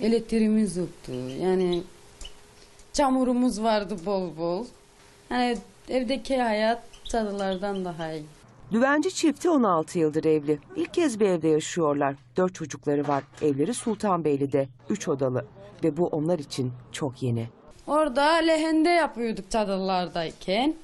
Elektriğimiz yoktu. Yani çamurumuz vardı bol bol. Yani evdeki hayat çadırlardan daha iyi. Düvenci çifti 16 yıldır evli. İlk kez bir evde yaşıyorlar. Dört çocukları var. Evleri Sultanbeyli'de. Üç odalı. Ve bu onlar için çok yeni. Orada lehende yapıyorduk çadırlardayken.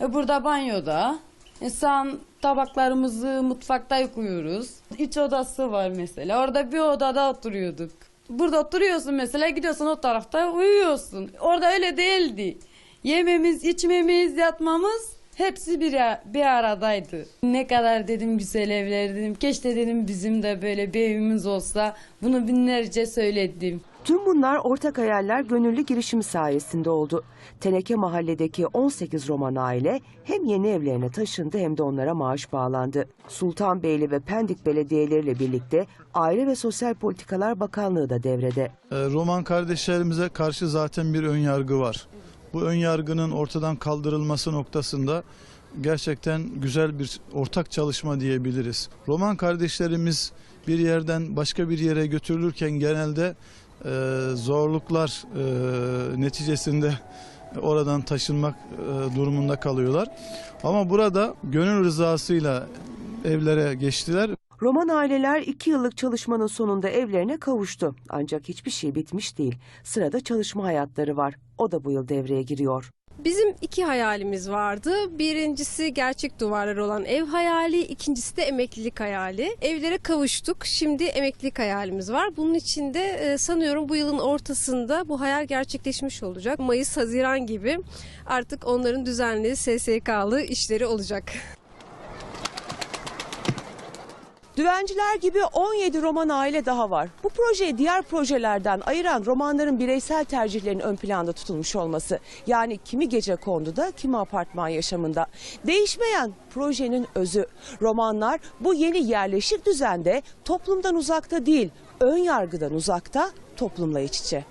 E burada banyoda. E sen tabaklarımızı mutfakta yıkıyoruz. İç odası var mesela. Orada bir odada oturuyorduk. Burada oturuyorsun mesela gidiyorsun o tarafta uyuyorsun. Orada öyle değildi. Yememiz, içmemiz, yatmamız hepsi bir, bir aradaydı. Ne kadar dedim güzel evler dedim. Keşke dedim bizim de böyle bir evimiz olsa. Bunu binlerce söyledim. Tüm bunlar ortak hayaller gönüllü girişimi sayesinde oldu. Teneke mahalledeki 18 Roman aile hem yeni evlerine taşındı hem de onlara maaş bağlandı. Sultanbeyli ve Pendik belediyeleriyle birlikte Aile ve Sosyal Politikalar Bakanlığı da devrede. Ee, Roman kardeşlerimize karşı zaten bir ön yargı var. Bu ön yargının ortadan kaldırılması noktasında gerçekten güzel bir ortak çalışma diyebiliriz. Roman kardeşlerimiz bir yerden başka bir yere götürülürken genelde e, zorluklar e, neticesinde oradan taşınmak e, durumunda kalıyorlar. Ama burada gönül rızasıyla evlere geçtiler. Roman aileler iki yıllık çalışmanın sonunda evlerine kavuştu. Ancak hiçbir şey bitmiş değil. Sırada çalışma hayatları var. O da bu yıl devreye giriyor. Bizim iki hayalimiz vardı. Birincisi gerçek duvarlar olan ev hayali, ikincisi de emeklilik hayali. Evlere kavuştuk. Şimdi emeklilik hayalimiz var. Bunun için de e, sanıyorum bu yılın ortasında bu hayal gerçekleşmiş olacak. Mayıs, Haziran gibi artık onların düzenli SSK'lı işleri olacak. Düvenciler gibi 17 roman aile daha var. Bu projeyi diğer projelerden ayıran romanların bireysel tercihlerinin ön planda tutulmuş olması. Yani kimi gece konduda, kimi apartman yaşamında. Değişmeyen projenin özü. Romanlar bu yeni yerleşik düzende toplumdan uzakta değil, ön yargıdan uzakta, toplumla iç içe.